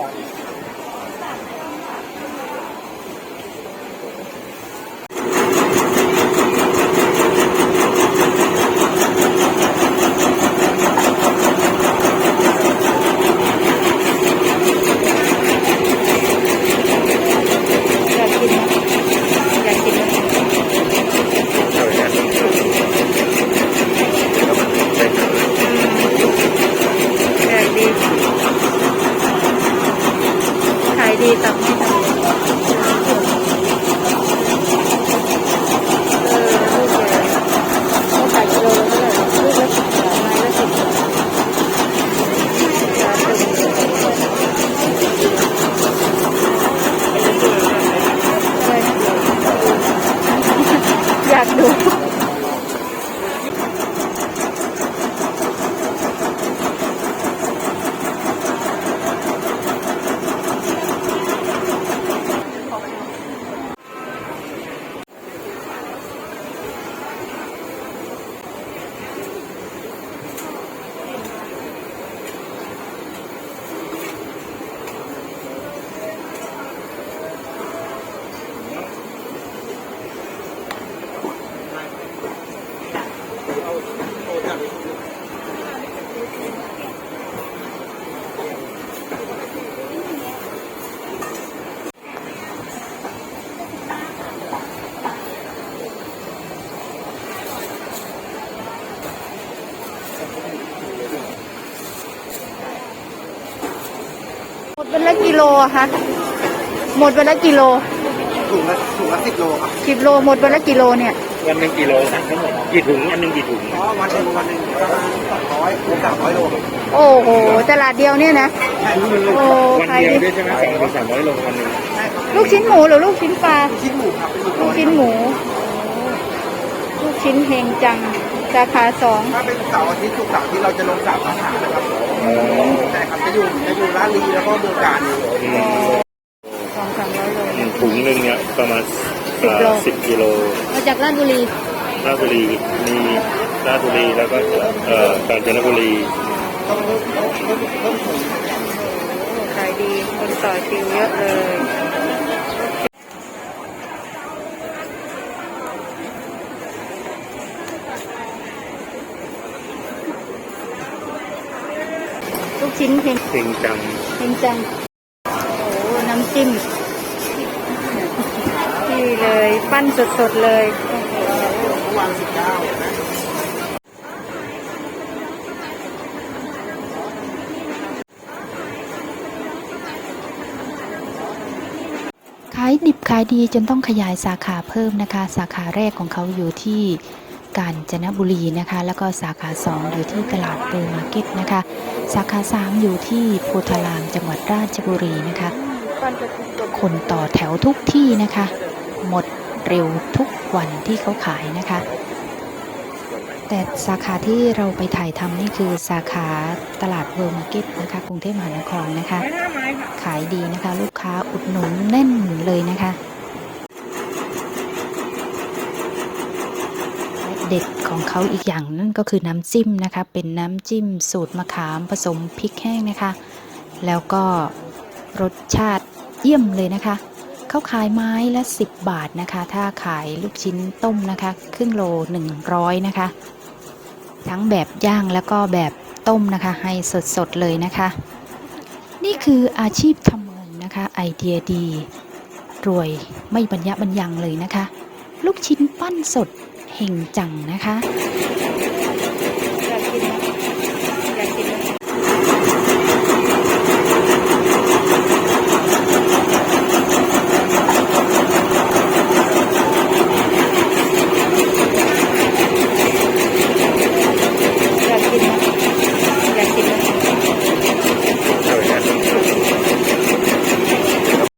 อยากกินอยากกินอยากดีขายดีตับไม่ตับเออลูกใหญ่เขาขายกิโลละเท่าไหร่ลูกละสิบบาทไม้ละสิบบาทราคา ถูก อยากดูหมดวันละกิโลอะคะหมดวันละกิโลถุงละถุงละสิบโลครับสิบโลหมดวันละกิโลเนี่ย วันหนึ่งกิโลสั่งทั้งหมดกี่ถุงอันหนึ่งกี่ถุงเพราะวันหนึ่งวันหนึ่งประมาณสองร้อยถึงสามร้อยโลครับโอ้โหตลาดเดียวเนี่ยนะ ใช่ครับโอ้วันขายเดียวดีด้วยใช่ไหมสองถึงสามร้อยโลวันหนึ่ง ใช่ครับลูกชิ้นหมูหรือลูกชิ้นปลา ชิ้นหมูครับเป็นลูกชิ้นหมูลูก ชิ้นเฮงจังสาขาสองถ้าเป็นเสาร์อาทิตย์ศุกร์เสาร์อาที่เราจะลงสามสาขานะครับใช่ครับจะอยู่จะอยู่ร้านลีแล้วก็เมืองการอยู่อืมสองสามร้อยโลถุงหนึ่งเนี่ยประมาณสิบโล สิบกิโลมาจากราชบุรีราชบุรีมีราชบุรีแล้วก็เอ่อกาญจนบุรีขายดีคนต่อคิวเยอะเลย ลูกชิ้นเฮงเฮงจังเฮงจัง โอ้โหน้ำจิ้มที่เลยปั้นสดๆเลยเมื่อวานสิบเก้าขายดิบขายดีจนต้องขยายสาขาเพิ่มนะคะ สาขาแรกของเขาอยู่ที่ กาญจนบุรีนะคะ แล้วก็สาขา 2 อยู่ที่ตลาดเปอร์มาร์เก็ตนะคะ สาขา 3 อยู่ที่โพธารามจังหวัดราชบุรีนะคะ คนต่อแถวทุกที่นะคะ หมดเร็วทุกวันที่เขาขายนะคะ แต่สาขาที่เราไปถ่ายทำนี่คือสาขาตลาดเวิร์มาร์เก็ตนะคะ กรุงเทพมหานครนะคะ ขายดีนะคะ ลูกค้าอุดหนุนแน่นเลยนะคะและ เด็ดของเขาอีกอย่างนั่นก็คือน้ำจิ้มนะคะ เป็นน้ำจิ้มสูตรมะขามผสมพริกแห้งนะคะ แล้วก็รสชาติเยี่ยมเลยนะคะเขาขายไม้ละ 10 บาทนะคะ ถ้าขายลูกชิ้นต้มนะคะ ครึ่งโล 100 นะคะ ทั้งแบบย่างแล้วก็แบบต้มนะคะ ให้สดๆเลยนะคะ นี่คืออาชีพทำเงินนะคะ ไอเดียดี รวยไม่บรรยะบรรยังเลยนะคะ ลูกชิ้นปั้นสด เห่งจังนะคะ